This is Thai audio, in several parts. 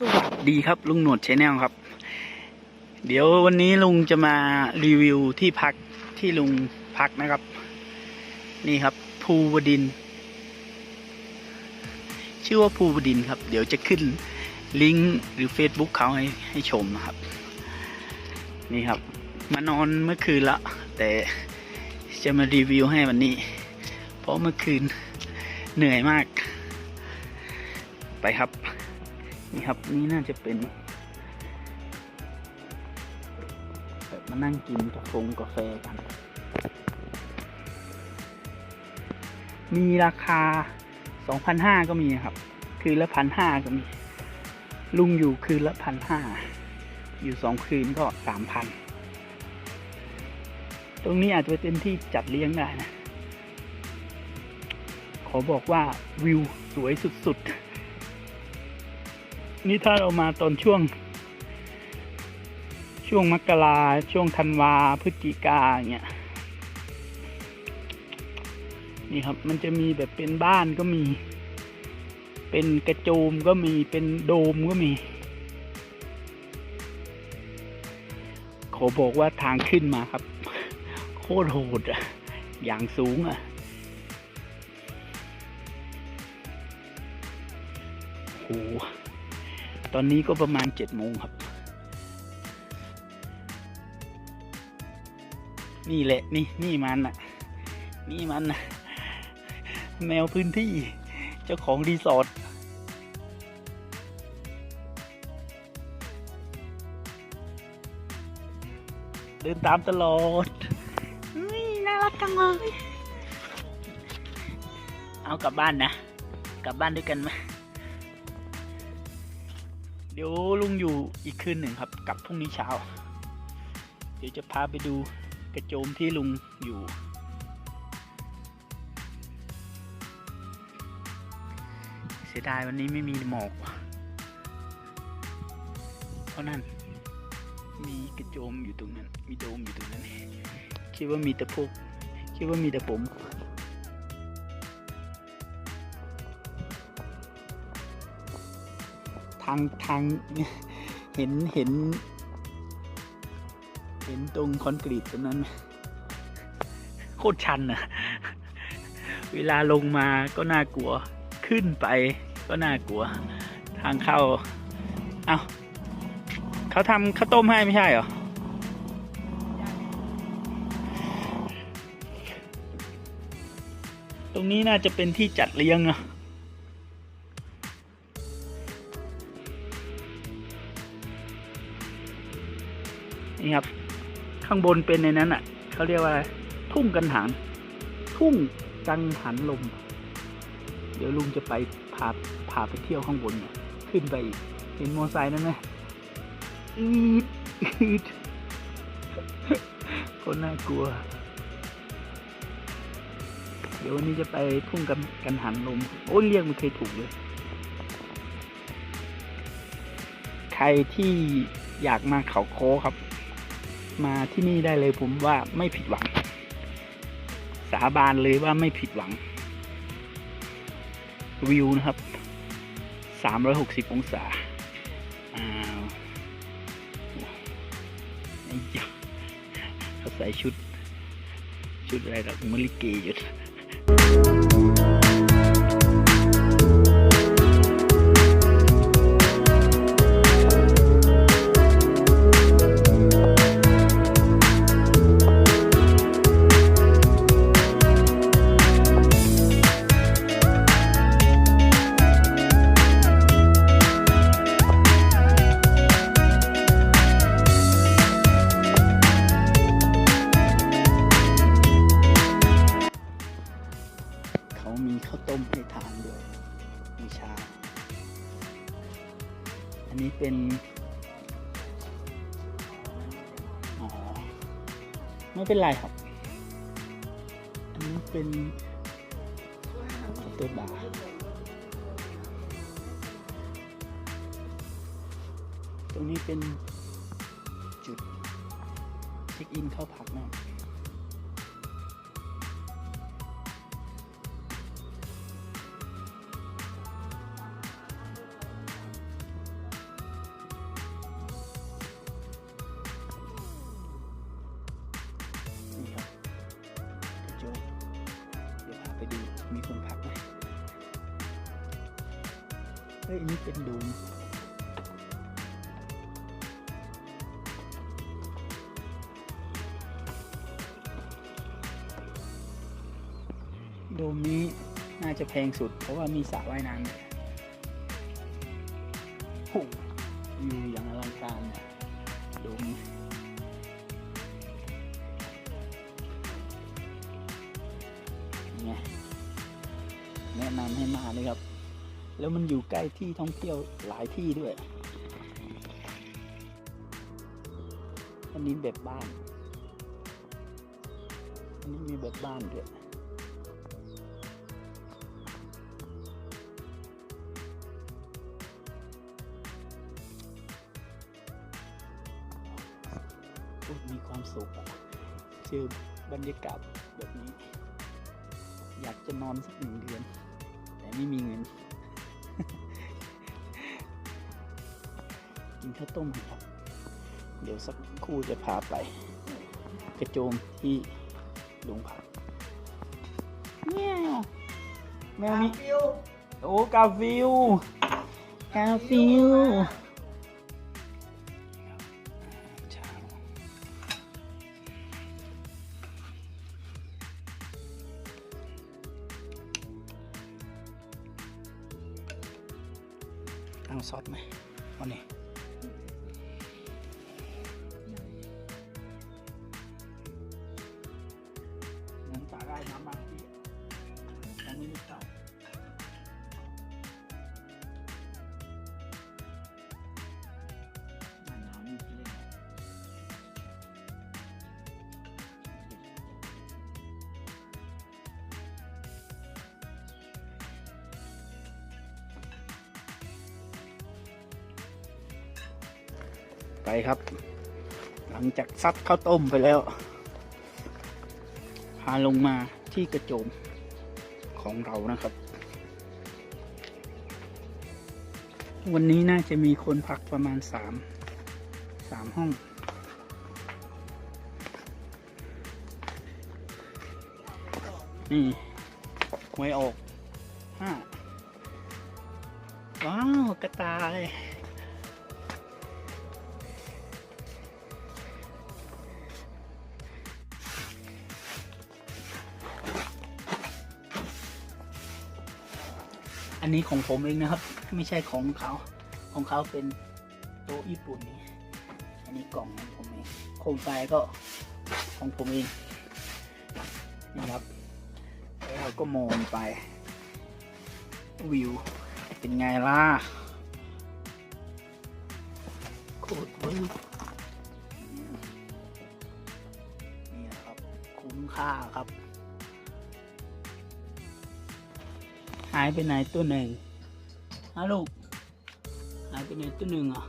สวัสดีครับลุงหนวดชแนลครับ เดี๋ยววันนี้ลุงจะมารีวิวที่พักที่ลุงพักนะครับ นี่ครับ ภูวดิน ชื่อว่าภูวดินครับ เดี๋ยวจะขึ้นลิงก์หรือ Facebook เขาให้ให้ชมนะครับ นี่ครับ มานอนเมื่อคืนละ แต่จะมารีวิวให้วันนี้ เพราะเมื่อคืนเหนื่อยมาก ไปครับ นี่ครับนี่น่าจะเป็น แบบมานั่งกินกาแฟกาแฟกัน มีราคา2,500ก็มีครับ คืนละพันห้าก็มี ลุงอยู่คืนละพันห้าอยู่สองคืนก็สามพันตรงนี้อาจจะเป็นที่จัดเลี้ยงได้นะ ขอบอกว่าวิวสวยสุดๆ นี่ถ้าเรามาตอนช่วง ช่วงมกราช่วงธันวาพฤศจิกาอย่างเงี้ยนี่ครับ มันจะมีแบบเป็นบ้านก็มี เป็นกระโจมก็มีเป็นโดมก็มี ขอบอกว่าทางขึ้นมาครับ โคตรโหดอะอย่างสูงอะโห ตอนนี้ก็ประมาณเจ็ดโมงครับ นี่แหละนี่นี่มันอะนี่มันนะแมวพื้นที่เจ้าของรีสอร์ทเดินตามตลอดนี่น่ารักจังเลย เอากลับบ้านนะ กลับบ้านด้วยกันไหม เดี๋ยวลุงอยู่อีกคืนหนึ่งครับกลับพรุ่งนี้เช้า เดี๋ยวจะพาไปดูกระโจมที่ลุงอยู่ เสียดายวันนี้ไม่มีหมอกเพราะนั่นมีกระโจมอยู่ตรงนั้น มีโดมอยู่ตรงนั้นคิดว่ามีแต่พวกคิดว่ามีแต่ผม ทางทางเห็นเห็น เห็นตรงคอนกรีตตรงนั้นโคตรชันอะเวลาลงมาก็น่ากลัวขึ้นไปก็น่ากลัว ทางเข้า เอาเขาทำข้าวต้มให้ไม่ใช่เหรอตรงนี้น่าจะเป็นที่จัดเลี้ยงเนอะ นี่ครับ ข้างบนเป็นในนั้นอะเขาเรียกว่า ทุ่งกันหัน ทุ่งกังหันลม เดี๋ยวลุงจะไปพาพาไปเที่ยวข้างบนเนี่ย ขึ้นไปเห็นมอไซค์นั่นไหมอืดอืดคนน่ากลัว เดี๋ยววันนี้จะไปทุ่งกันกันหันลม โอ้ยเรียกไม่เคยถูกเลย ใครที่อยากมาเขาโค้ครับ มาที่นี่ได้เลยผมว่าไม่ผิดหวัง สาบานเลยว่าไม่ผิดหวัง วิวนะครับ 360 องศาอ้าวไอ้ยะเขาใส่ชุด ชุดอะไรหรอมลิเกอยู่ เขามีข้าวต้มให้ทานด้วยมีชา อันนี้เป็นอ๋อไม่เป็นไรครับ อันนี้เป็นตัวบาร์ตรงนี้เป็นจุดเช็คอินเข้าพักนะครับ เฮ้ยอันนี้เป็นดุมโดมนี้น่าจะแพงสุด เพราะว่ามีสระว่ายน้ำด้วยโอ้โหวิวอย่างอลังการเนี่ยโดมนี้นี่ไงแนะนำให้มาเลยครับ แล้วมันอยู่ใกล้ที่ท่องเที่ยวหลายที่ด้วย อันนี้แบบบ้าน อันนี้มีแบบบ้านด้วยมีความสุขอะเจอบรรยากาศแบบนี้ อยากจะนอนสักหนึ่งเดือน แต่ไม่มีเงิน กินข้าวต้มครับ เดี๋ยวสักครู่จะพาไป กระโจมที่โรงพักแมวแมวมีโอ้กาฟิวกาฟิวเช้าเอาซอสไหมเอานี่น้ ไปครับ หลังจากซัดข้าวต้มไปแล้ว พาลงมาที่กระโจมของเรานะครับ วันนี้น่าจะมีคนพักประมาณสามสามห้อง นี่หวยออกห้าว้าว กระต่าย อันนี้ของผมเองนะครับ ไม่ใช่ของเขาของเขาเป็นโต๊ะญี่ปุ่นนี่อันนี้กล่องของผมเองโคมไฟก็ของผมเองนี่ครับแล้วเราก็มองไปวิวเป็นไงล่ะโคตรวิร์นี่นะครับคุ้มค่าครับายไปไหนตัวหนึ่งฮะลูก หายไปไหนตัวหนึ่งอะ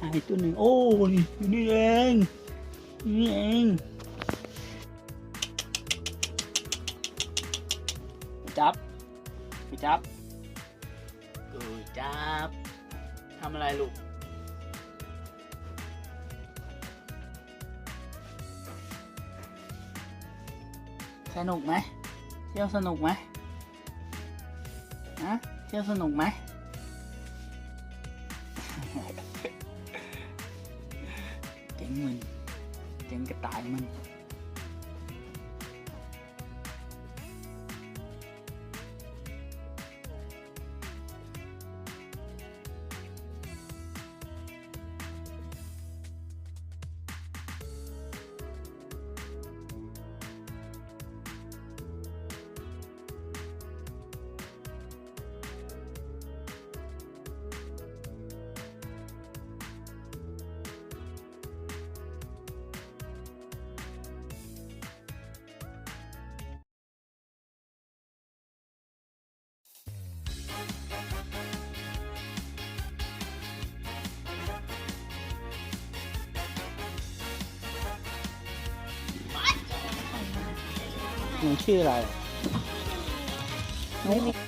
หายตัวหนึ่งโอ้ยอยู่นี่เองนี่เองจับไปจับเออจับทำอะไรลูก สนุกไหมเที่ยวสนุกไหมฮะเที่ยวสนุกไหมเจ๋งมึนเจ๋งกระต่ายมึน หนูชื่ออะไร ไม่มี